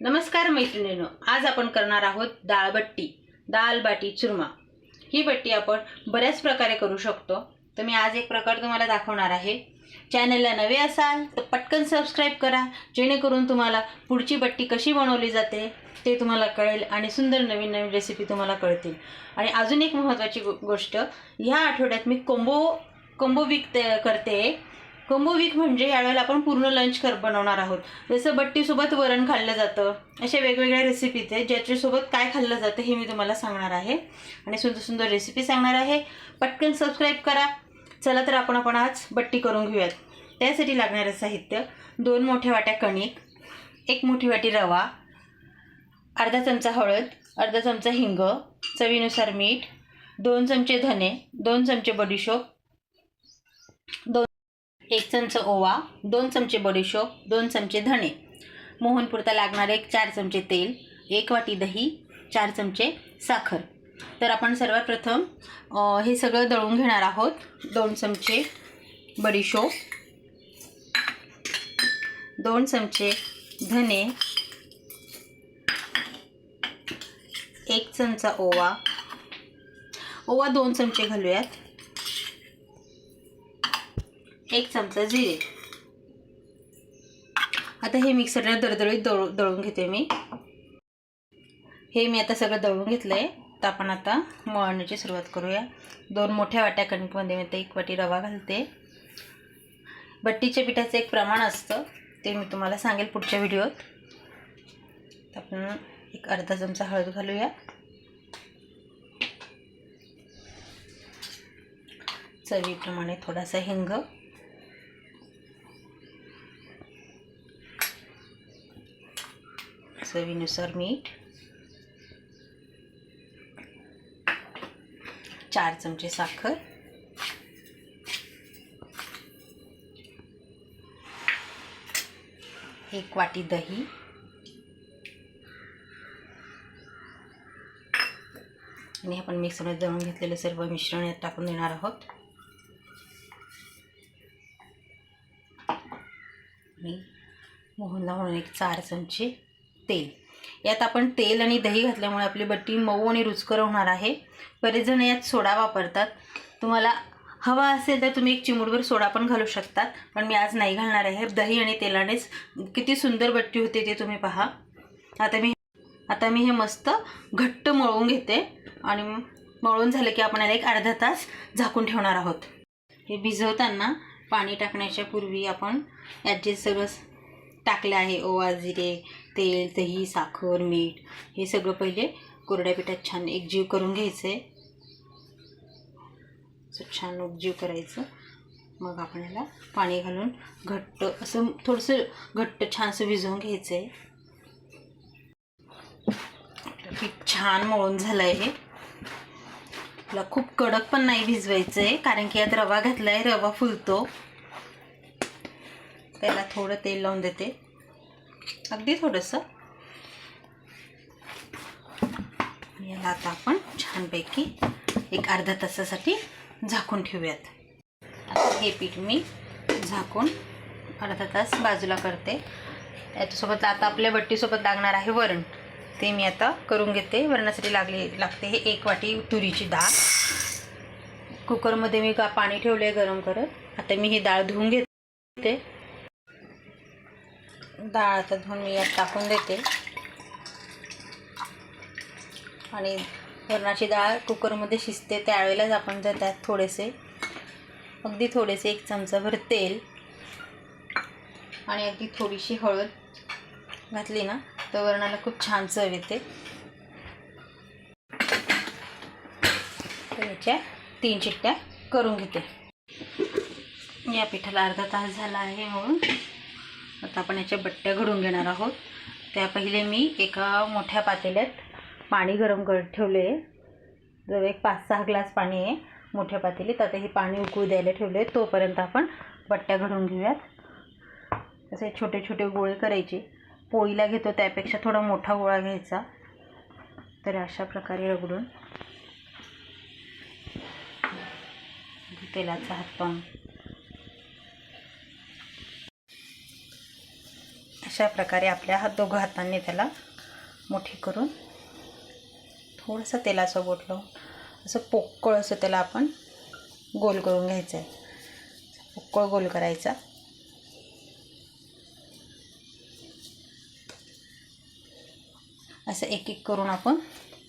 नमस्कार मैत्रिणींनो आज आपण करणार आहोत डाळबट्टी दाल बाटी चुरमा. ही बट्टी आपण बऱ्याच प्रकारे करू शकतो. तर मी आज एक प्रकार तुम्हाला दाखवणार आहे. चॅनलला नवे असाल तर पटकन सबस्क्राईब करा जेणेकरून तुम्हाला पुढची बट्टी कशी बनवली जाते ते तुम्हाला कळेल आणि सुंदर नवीन नवीन रेसिपी तुम्हाला कळतील. आणि अजून एक महत्त्वाची गोष्ट ह्या आठवड्यात मी कोंबो कोंबो विक करते. कोंबो वीक म्हणजे यावेळेला आपण पूर्ण लंच कर बनवणार आहोत. जसं बट्टीसोबत वरण खाल्लं जातं. अशा वेगवेगळ्या रेसिपीज आहेत ज्याच्यासोबत काय खाल्लं जातं हे मी तुम्हाला सांगणार आहे. आणि सुंदर सुंदर रेसिपी सांगणार आहे. पटकन सबस्क्राईब करा. चला तर आपण आपण आज बट्टी करून घेऊयात. त्यासाठी लागणारं साहित्य दोन मोठ्या वाट्या कणिक एक मोठी वाटी रवा अर्धा चमचा हळद अर्धा चमचा हिंग चवीनुसार मीठ दोन चमचे धने दोन चमचे बडीशोप दोन एक चमचा ओवा दोन चमचे बडीशोप दोन चमचे धणे. मोहनपुरता लागणारे एक चार चमचे तेल एक वाटी दही चार चमचे साखर. तर आपण सर्वात प्रथम हे सगळं दळून घेणार आहोत. दोन चमचे बडीशोप दोन चमचे धने एक चमचा ओवा. ओवा दोन चमचे घालूयात. एक चमचा जिरे. आता हे मिक्सरला दळदळीत दळू दळून घेते मी. हे मी आता सगळं दळून घेतलं आहे तर आपण आता मळण्याची सुरुवात करूया. दोन मोठ्या वाट्या कणिकमध्ये मी ते एक वाटी रवा घालते. बट्टीच्या पिठाचं एक प्रमाण असतं ते मी तुम्हाला सांगेल पुढच्या व्हिडिओत. आपण एक अर्धा चमचा हळद घालूया. चवीप्रमाणे थोडासा हिंग. चवीनुसार मीठ. चार चमचे साखर. एक वाटी दही. आणि आपण मिक्सरमध्ये दळून घेतलेलं सर्व मिश्रण यात टाकून देणार आहोत. मोहनला म्हणून एक चार चमचे तेल. यात आपण तेल आणि दही घातल्यामुळे आपली बट्टी मऊ आणि रुचकर होणार आहे. बरेच जण यात सोडा वापरतात. तुम्हाला हवा असेल तर तुम्ही एक चिमूटभर सोडा पण घालू शकतात. पण मी आज नाही घालणार आहे. दही आणि तेलानेच किती सुंदर बट्टी होते ते तुम्ही पहा. आता मी आता मी हे मस्त घट्ट मळून घेते. आणि मळून झालं की आपण याला एक अर्धा तास झाकून ठेवणार आहोत. हे भिजवताना पाणी टाकण्याच्या पूर्वी आपण यात जे सगळं टाकलं आहे ओवा जिरे तेल दही साखर मीठ हे सगळं पहिले कोरड्या पिठात छान एकजीव करून घ्यायचं आहे असं छान एकजीव करायचं. मग आपण याला पाणी घालून घट्ट असं थोडंसं घट्ट छानसं भिजवून घ्यायचं आहे पीठ छान मळून झालं आहे हे. आपला खूप कडक पण नाही भिजवायचं आहे कारण की यात रवा घातला आहे रवा फुलतो. त्याला थोडं तेल लावून देते. अगदी थोडंसं. याला आता आपण छानपैकी एक अर्धा तासासाठी झाकून ठेवूयात. आता हे पीठ मी झाकून अर्धा तास बाजूला करते. याच्यासोबत आता आपल्या बट्टीसोबत लागणार आहे वरण. ते मी आता करून घेते. वरणासाठी लागले लागते हे एक वाटी तुरीची डाळ. कुकरमध्ये मी का पाणी ठेवले गरम करत आता मी ही डाळ धुवून घेते. डाळ आता धुवून मी यात टाकून देते. आणि वरणाची डाळ कुकरमध्ये शिजते त्यावेळेलाच आपण जर त्यात थोडेसे अगदी थोडेसे एक चमचाभर तेल आणि अगदी थोडीशी हळद घातली ना तर वरणाला खूप छान चव येते. याच्या तीन चिट्ट्या करून घेते. या पिठाला अर्धा तास झाला आहे म्हणून. आता आपण याच्या बट्ट्या घडून घेणार आहोत. त्या पहिले मी एका मोठ्या पातेल्यात पाणी गरम कर ठेवले आहे. जवळ एक पाच सहा ग्लास पाणी आहे मोठ्या पातेलीत. आता हे पाणी उकळू द्यायला ठेवले आहे. तोपर्यंत आपण बट्ट्या घडून घेऊयात. असे छोटे छोटे गोळे करायचे. पोळीला घेतो त्यापेक्षा थोडा मोठा गोळा घ्यायचा. तर अशा प्रकारे रगडून. तेलाचा हात अशा प्रकारे आपल्या हात दोघं हातांनी त्याला मोठी करून थोडंसं तेलाचं बोट लावून असं पोकळ असं त्याला आपण गोल करून घ्यायचं आहे. पोकळ गोल करायचा. असं एक एक करून आपण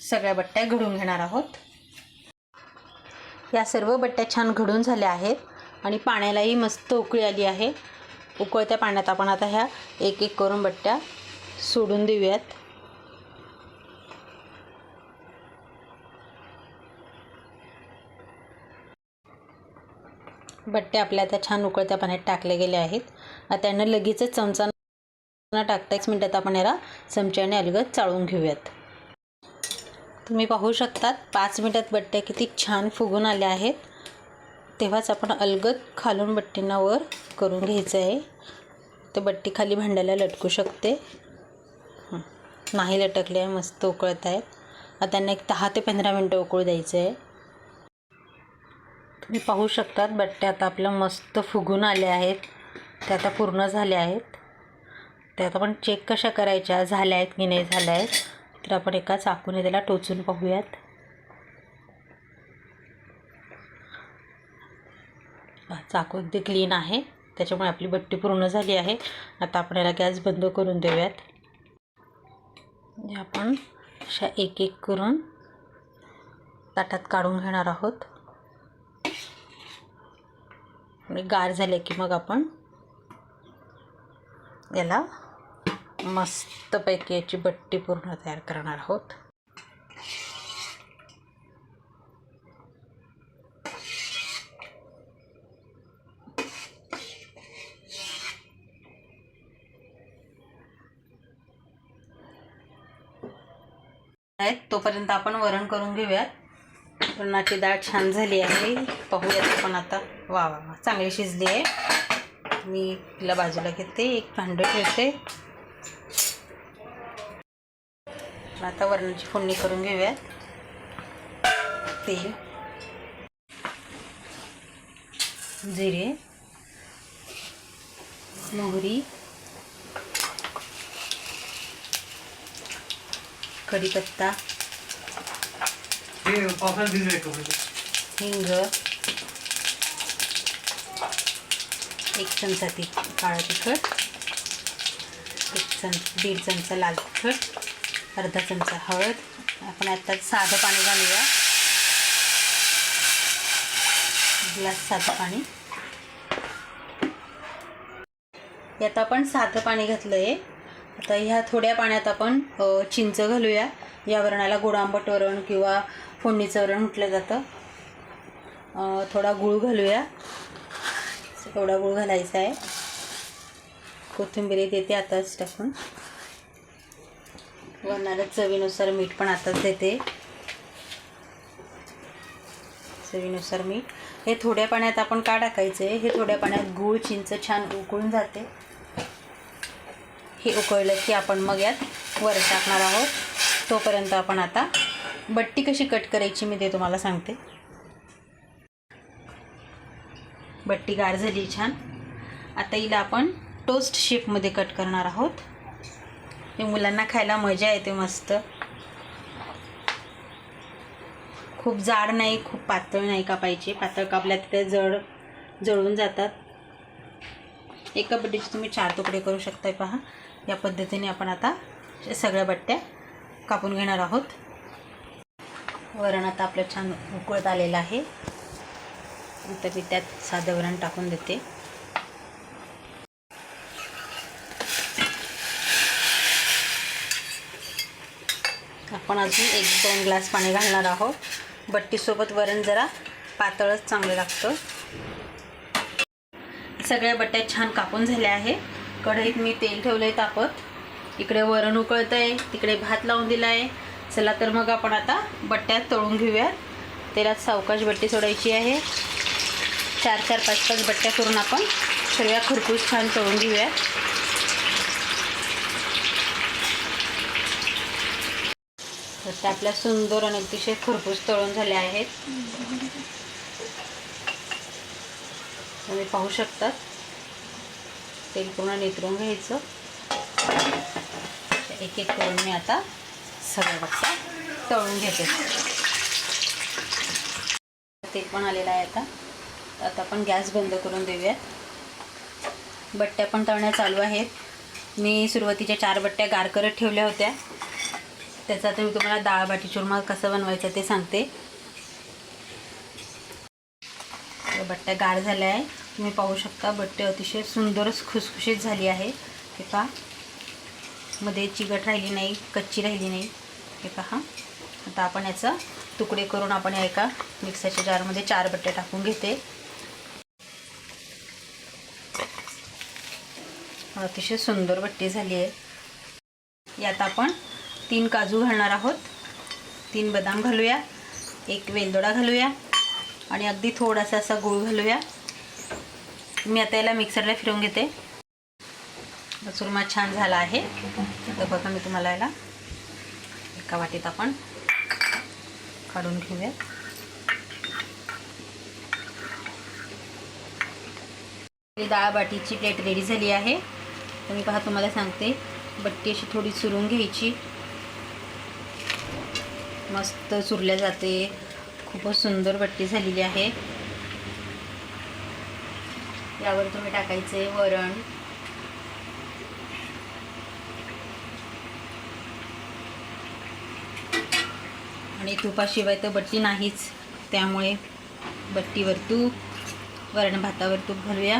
सगळ्या बट्ट्या घडून घेणार आहोत. या सर्व बट्ट्या छान घडून झाल्या आहेत आणि पाण्यालाही मस्त उकळी आली आहे. उकळत्या पाण्यात आपण आता ह्या एक एक करून बट्ट्या सोडून देऊयात. बट्टे आपल्या आता छान उकळत्या पाण्यात टाकले गेले आहेत. आता त्यांना लगेचच चमचा न टाकता एक मिनटात आपण याला चमच्याने अलगद चाळून घेऊयात. तुम्ही पाहू शकतात पाच मिनटात बट्ट्या किती छान फुगून आल्या आहेत. तेव्हाच आपण अलगद खालून बट्टींना वर करून घ्यायचं आहे. तर बट्टी खाली भांड्याला लटकू शकते. नाही लटकले आहे मस्त उकळत आहेत. आता त्यांना एक दहा ते पंधरा मिनटं उकळू द्यायचं आहे. तुम्ही पाहू शकतात बट्ट्या आता आपल्या मस्त फुगून आल्या आहेत. त्या आता पूर्ण झाल्या आहेत. त्यात आपण चेक कशा करायच्या झाल्या आहेत की नाही झाल्या आहेत. तर आपण एका चाकूने त्याला टोचून पाहूयात. चाकू अगदी क्लीन आहे. त्याच्यामुळे आपली बट्टी पूर्ण झाली आहे. आता आपण याला गॅस बंद करून देऊयात. म्हणजे आपण अशा एक एक करून ताटात काढून घेणार आहोत. गार झाले की मग आपण याला मस्तपैकी याची बट्टी पूर्ण तयार करणार आहोत आहेत तोपर्यंत आपण वरण करून घेऊयात. वरणाची डाळ छान झाली आहे. पाहूयात आपण आता. वा वा वा. चांगली शिजली आहे. मी तिला बाजूला घेते. एक भांडं ठेवते. आता वरणाची फोडणी करून घेऊयात. तेल. जिरे. मोहरी. कढीपत्ता. हे पावसाळ्यात भिजले कपडे हिंग एक चमचा ती काळं तिखट एक चम दीड चमचा लाल तिखट अर्धा चमचा हळद आपण आता साधं पाणी घालूया ग्लास साधं पाणी यात आपण साधं पाणी घातलं आहे आता ह्या थोड्या पाण्यात आपण चिंच घालूया. या वरणाला गोड आंबट वरण किंवा फोडणीचं वरण म्हटलं जातं. थोडा गूळ घालूया. थोडा गूळ घालायचा आहे. कोथिंबीर देते आताच टाकून. वरणाला चवीनुसार मीठ पण आताच देते. चवीनुसार मीठ. हे थोड्या पाण्यात आपण का टाकायचं? आहे हे थोड्या पाण्यात गूळ चिंच छान उकळून जाते. हे उकळलं की आपण मग यात वर टाकणार आहोत. तोपर्यंत आपण आता बट्टी कशी कट करायची मी ते तुम्हाला सांगते. बट्टी गार झाली छान. आता हिला आपण टोस्ट शेपमध्ये कट करणार आहोत. हे मुलांना खायला मजा येते मस्त. खूप जाड नाही खूप पातळ नाही कापायचे. पातळ कापल्या तर जड जळून जातात. एका बट्टीचे तुम्ही चार तुकडे करू शकताय पहा. या पद्धतीने आपण आता सगळ्या बट्ट्या कापून घेणार आहोत. वरण आता आपलं छान उकळत आलेलं आहे. नंतर मी त्यात साधं वरण टाकून देते. आपण अजून एक दोन ग्लास पाणी घालणार आहोत. बट्टीसोबत वरण जरा पातळच चांगलं लागतं. सगळ्या बट्ट्या छान कापून झाल्या आहे. कढईत मी तेल ठेवलं आहे तापत. इकडे वरण उकळतं आहे तिकडे भात लावून दिला आहे चला तर मग आपण आता बट्ट्यात तळून घेऊयात तेलात सावकाश बट्टी सोडायची आहे. चार चार पाच पाच बट्ट्या करून आपण सगळ्या खरपूस छान तळून घेऊयात तर त्या आपल्या सुंदर आणि अतिशय खरपूस तळून झाल्या आहेत. तुम्ही पाहू शकतात तेल पूर्ण नितरून घ्यायचं. एक एक करून मी आता सगळं बघता. तळून घेते. ते पण आलेलं आहे आता. आता आपण गॅस बंद करून देऊयात. बट्ट्या पण तळण्या चालू आहेत. मी सुरुवातीच्या चार बट्ट्या गार करत ठेवल्या होत्या. त्याचा तर मी तुम्हाला डाळ बाटी चुरमा कसं बनवायचं ते सांगते. बट्ट्या गार झाल्या आहे. तुम्ही पाहू शकता बट्टे अतिशय सुंदरच खुसखुशीत झाली आहे. ते पहा. मध्ये चिकट राहिली नाही कच्ची राहिली नाही. हे पहा. आता आपण याचं तुकडे करून आपण या एका मिक्सरच्या जारमध्ये चार बट्टे टाकून घेते. अतिशय सुंदर बट्टी झाली आहे. यात आपण तीन काजू घालणार आहोत. तीन बदाम घालूया. एक वेलदोडा घालूया. आणि अगदी थोडासा असा गूळ घालूया. मी आता याला मिक्सरला फिरवून घेते. चुरमा छान झाला आहे. तर बघा मी तुम्हाला याला एका वाटीत आपण काढून घेऊया. डाळ बाटीची प्लेट रेडी झाली आहे. तर मी पहा तुम्हाला सांगते. बट्टी अशी थोडी चुरून घ्यायची. मस्त चुरल्या जाते. खूपच सुंदर बट्टी झालेली आहे. यावर तुम्ही टाकायचे वरण आणि तुपाशिवाय तर बट्टी नाहीच. त्यामुळे बट्टीवर तूप वरण भातावर तूप घालूया.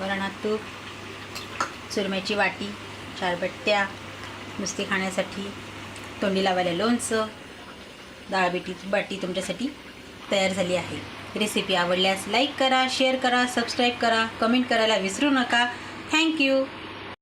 वरणात तूप चुरम्याची वाटी चार बट्ट्या नुसती खाण्यासाठी तोंडी लावायला लोणचं डाळबेटी बाटी तुमच्यासाठी तयार झाली आहे. रेसिपी आवडल्यास लाईक करा शेअर करा सबस्क्राईब करा कमेंट करायला विसरू नका. थँक्यू